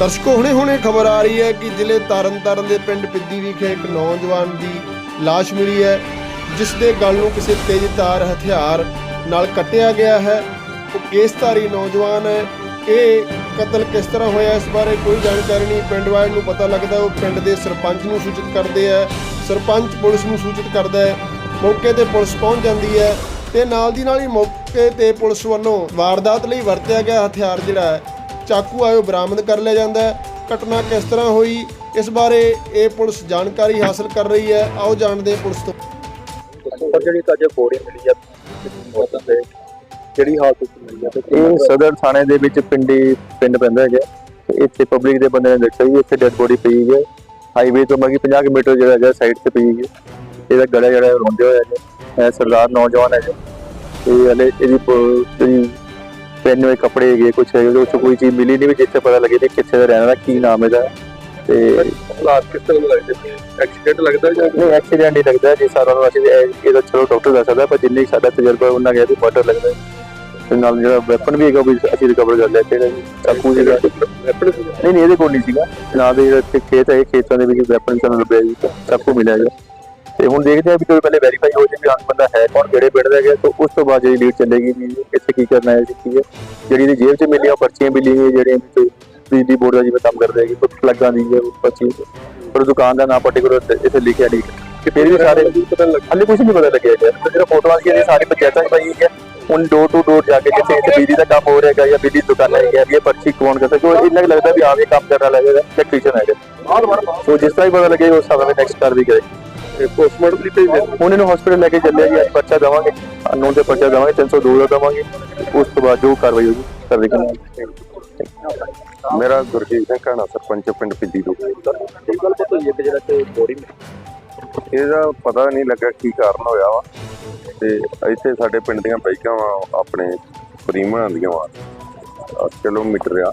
ਦਰਸ਼ਕੋ, ਹੁਣੇ ਹੁਣੇ ਖਬਰ ਆ ਰਹੀ ਹੈ ਕਿ ਜ਼ਿਲ੍ਹੇ ਤਰਨਤਾਰਨ ਦੇ ਪਿੰਡ ਪਿੱਦੀ ਵਿਖੇ ਇੱਕ ਨੌਜਵਾਨ ਦੀ ਲਾਸ਼ ਮਿਲੀ ਹੈ, ਜਿਸ ਦੇ ਗਲ ਨੂੰ ਕਿਸੇ ਤੇਜ਼ਧਾਰ ਹਥਿਆਰ ਨਾਲ ਕੱਟਿਆ ਗਿਆ ਹੈ। ਉਹ ਕੇਸਧਾਰੀ ਨੌਜਵਾਨ ਹੈ। ਇਹ ਕਤਲ ਕਿਸ ਤਰ੍ਹਾਂ ਹੋਇਆ, ਇਸ ਬਾਰੇ ਕੋਈ ਜਾਣਕਾਰੀ ਨਹੀਂ। ਪਿੰਡ ਵਾਲਿਆਂ ਨੂੰ ਪਤਾ ਲੱਗਦਾ ਉਹ ਪਿੰਡ ਦੇ ਸਰਪੰਚ ਨੂੰ ਸੂਚਿਤ ਕਰਦੇ ਹੈ। ਸਰਪੰਚ ਪੁਲਿਸ ਨੂੰ ਸੂਚਿਤ ਕਰਦਾ ਹੈ, ਮੌਕੇ ਤੇ ਪੁਲਿਸ ਪਹੁੰਚ ਜਾਂਦੀ ਹੈ ਤੇ ਨਾਲ ਦੀ ਨਾਲ ਹੀ ਮੌਕੇ ਤੇ ਪੁਲਿਸ ਵੱਲੋਂ ਵਾਰਦਾਤ ਲਈ ਵਰਤਿਆ ਗਿਆ ਹਥਿਆਰ ਜਿਹੜਾ ਹੈ ਚਾਕੂ ਆਇਓ ਬਰਾਮਦ ਕਰ ਲਿਆ ਜਾਂਦਾ ਹੈ। ਘਟਨਾ ਕਿਸ ਤਰ੍ਹਾਂ ਹੋਈ ਇਸ ਬਾਰੇ ਇਹ ਪੁਲਿਸ ਜਾਣਕਾਰੀ ਹਾਸਲ ਕਰ ਰਹੀ ਹੈ। ਆਓ ਜਾਣਦੇ ਹਾਂ ਪੁਲਿਸ ਤੋਂ। ਪਰ ਜਿਹੜੀ ਤਾਂ ਜੇ ਬੋੜੀ ਮਿਲੀ ਆ ਮੌਤਾਂ ਤੇ ਜਿਹੜੀ ਹਾਲਤ ਵਿੱਚ ਮਿਲੀ ਆ ਤੇ ਇਹ ਸਦਰ ਥਾਣੇ ਦੇ ਵਿੱਚ ਪਿੰਡੀ ਪਿੰਡ ਪੈਂਦਾ ਹੈਗਾ। ਤੇ ਇੱਥੇ ਪਬਲਿਕ ਦੇ ਬੰਦੇ ਨੇ ਦੱਸਿਆ ਵੀ ਇੱਥੇ ਡੈਡ ਬੋਡੀ ਪਈ ਹੈ ਹਾਈਵੇ ਤੋਂ ਮਗੀ 50 ਕਿਲੋਮੀਟਰ ਜਿਹੜਾ ਹੈਗਾ ਸਾਈਡ ਤੇ ਪਈ ਹੈ ਇਹਦਾ ਗਲਾ ਜਿਹੜਾ ਰੋਂਦੇ ਹੋਇਆ ਹੈ ਇਹ ਸਰਦਾਰ ਨੌਜਵਾਨ ਹੈ ਤੇ ਹਲੇ ਇਹਦੀ ਪਹਿਨੇ ਹੋਏ ਕੱਪੜੇ ਹੈਗੇ ਕੁਛ ਹੈਗੇ ਵਿੱਚੋਂ ਕੋਈ ਚੀਜ਼ ਮਿਲੀ ਨਹੀਂ ਵੀ ਜਿੱਥੇ ਪਤਾ ਲੱਗੇ ਕਿ ਕਿੱਥੇ ਦਾ ਰਹਿਣ ਵਾਲਾ ਕੀ ਨਾਮ ਇਹਦਾ। ਤੇ ਹਾਲਾਤ ਕਿਸ ਤਰ੍ਹਾਂ ਦੇ ਲੱਗਦੇ ਐਕਸੀਡੈਂਟ ਲੱਗਦਾ ਜਾਂ ਨਹੀਂ ਐਕਸੀਡੈਂਟ ਹੀ ਲੱਗਦਾ ਜੀ ਸਾਰਾ ਨੂੰ ਅਸੀਂ ਇਹ- ਇਹਦਾ ਚਲੋ ਡਾਕਟਰ ਦੱਸ ਸਕਦਾ ਪਰ ਜਿੰਨੀ ਸਾਡਾ ਤਜਰਬਾ ਉਹਨਾਂ ਗਿਆ ਵੀ ਮਰਡਰ ਲੱਗਦਾ। ਤੇ ਨਾਲ ਜਿਹੜਾ ਵੈਪਨ ਵੀ ਹੈਗਾ ਵੀ ਅਸੀਂ ਰਿਕਵਰ ਕਰ ਲਿਆ ਤੇ ਚਾਕੂ ਸੀਗਾ ਵੈਪਨ ਨਹੀਂ ਨਹੀਂ ਇਹਦੇ ਕੋਲ ਨਹੀਂ ਸੀਗਾ। ਨਾਲ ਦੇ ਜਿਹੜਾ ਇੱਥੇ ਖੇਤ ਹੈ ਖੇਤਾਂ ਦੇ ਵਿੱਚ ਵੈਪਨ ਸਾਨੂੰ ਲੱਭਿਆ ਜੀ ਚਾਕੂ ਮਿਲਿਆ ਜੀ ਤੇ ਹੁਣ ਦੇਖਦੇ ਆ ਵੀ ਕੋਈ ਪਹਿਲੇ ਵੈਰੀਫਾਈ ਹੋ ਜਾਏ ਵੀ ਹਾਂ ਬੰਦਾ ਹੈ ਕੌਣ ਕਿਹੜੇ ਪਿੰਡ ਦਾ ਹੈਗਾ ਤਾਂ ਉਸ ਤੋਂ ਬਾਅਦ ਜਿਹੜੀ ਲੀਡ ਚੱਲੇਗੀ ਵੀ ਇੱਥੇ ਕੀ ਕਰਨਾ ਹੈ ਜੀ ਕੀ ਹੈ। ਜਿਹੜੀ ਇਹਦੀ ਜੇਬ 'ਚ ਮਿਲੀ ਆ ਉਹ ਪਰਚੀਆਂ ਮਿਲੀਆਂ ਹੋਈਆਂ ਜਿਹੜੀਆਂ ਵਿੱਚ ਬਿਜਲੀ ਬੋਰਡ ਦਾ ਜਿਵੇਂ ਕੰਮ ਕਰਦੇ ਹੈਗੇ ਕੋਈ ਪਲੱਗਾਂ ਦੀ ਹੈ ਉਹ ਪਰਚੀ ਪਰ ਦੁਕਾਨ ਦਾ ਨਾਮ ਪਾਰਟਿਕੂਲਰ ਇੱਥੇ ਲਿਖਿਆ ਨਹੀਂ ਕਿ ਫਿਰ ਵੀ ਸਾਰੇ ਪਤਾ ਲੱਗ ਹਾਲੇ ਕੁਝ ਨਹੀਂ ਪਤਾ ਲੱਗਿਆ ਹੈਗਾ। ਤੇ ਜਿਹੜਾ ਫੋਟੋਆਂ ਸੀ ਇਹ ਸਾਰੀ ਪੰਚਾਇਤਾਂ 'ਚ ਪਾਈ ਹੈ ਹੁਣ ਡੋਰ ਟੂ ਡੋਰ ਜਾ ਕੇ ਜਿੱਥੇ ਇੱਥੇ ਬਿਜਲੀ ਦਾ ਕੰਮ ਹੋ ਰਿਹਾ ਹੈਗਾ ਜਾਂ ਬਿਜਲੀ ਦੀ ਦੁਕਾਨ ਹੈਗੀ ਵੀ ਇਹ ਪਰਚੀ ਕੌਣ ਕਰਦਾ ਕੋਈ ਇੰਨਾ ਕੁ ਲੱਗਦਾ ਵੀ ਆਵੇ ਕੰਮ ਕਰਨ ਵਾਲਾ ਹੈਗਾ ਟੈਕਨੀਸ਼ੀਅਨ ਹੈਗਾ। ਸੋ ਜਿਸ ਤਰ੍ਹਾਂ ਹੀ ਪਤਾ ਲੱਗੇ ਉਸ ਹਿਸਾਬ ਤੇ ਪੋਸਟਮਾਰਟਮ ਲਈ ਭੇਜ ਹੁਣ ਇਹਨੂੰ ਹਸਪੀਟਲ ਲੈ ਕੇ ਚੱਲਿਆ ਜੀ ਅੱਜ ਪਰਚਾ ਦੇਵਾਂਗੇ। ਅਨਨੋਨ ਤੇ ਪਰਚਾ ਦੇਵਾਂਗੇ 302 ਦਾ ਦੇਵਾਂਗੇ। ਉਸ ਤੋਂ ਬਾਅਦ ਜੋ ਕਾਰਵਾਈ ਹੋਗੀ ਕਰ ਦੇਵਾਂਗੇ ਮੇਰਾ ਗੁਰਜੀਤ ਸਿੰਘ ਘਾਣਾ, ਸਰਪੰਚ ਪਿੰਡ ਪਿੱਦੀ ਤੋਂ। ਗੱਲ ਪਤਾ ਹੋਈ ਕਿ ਜਿਹੜਾ ਤੇ ਬੋਡੀ ਇਹਦਾ ਪਤਾ ਨਹੀਂ ਲੱਗਾ ਕੀ ਕਾਰਨ ਹੋਇਆ ਵਾ। ਤੇ ਇੱਥੇ ਸਾਡੇ ਪਿੰਡ ਦੀਆਂ ਬਾਈਕਾਂ ਆਪਣੇ ਪ੍ਰੀਮਣ ਦੀਆਂ ਵਾ। ਕਿਲੋਮੀਟਰ ਆ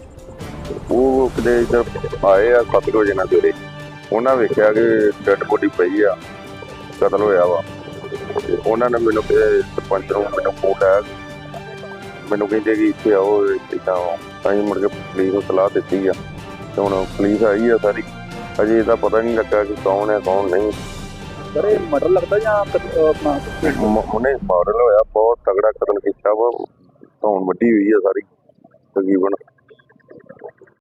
ਉਹ ਕਿਤੇ ਇੱਧਰ ਆਏ ਆ ਸੱਤ ਵਜੇ ਨਾਲ ਸਵੇਰੇ ਉਹਨਾਂ ਵੇਖਿਆ ਕਿ ਡੈਡ ਬੋਡੀ ਪਈ ਆ। ਕਤਲ ਹੋਇਆ ਵਾ। ਤੇ ਉਹਨਾਂ ਨੇ ਮੈਨੂੰ ਕਿਹਾ ਸਰਪੰਚ ਨੂੰ ਮੈਨੂੰ ਫੋਨ ਆਇਆ ਮੈਨੂੰ ਕਹਿੰਦੇ ਕਿ ਇੱਥੇ ਆਓ ਇੱਦਾਂ ਤਾਂ ਹੀ ਮੁੜ ਕੇ ਪੁਲਿਸ ਨੂੰ ਸਲਾਹ ਦਿੱਤੀ ਆ। ਤੇ ਹੁਣ ਪੁਲਿਸ ਆਈ ਆ ਸਾਰੀ। ਅਜੇ ਇਹਦਾ ਪਤਾ ਨਹੀਂ ਲੱਗਾ ਕਿ ਕੌਣ ਹੈ ਕੌਣ ਨਹੀਂ। ਸਰ ਇਹ ਮਰਡਰ ਲੱਗਦਾ ਜਾਂ ਆਪਣਾ ਉਹਨੇ ਮਾਡਲ ਹੋਇਆ ਬਹੁਤ ਤਗੜਾ ਕਤਲ ਕੀਤਾ ਵਾ। ਧੌਣ ਵੱਡੀ ਹੋਈ ਆ ਸਾਰੀ ਤਕਰੀਬਨ।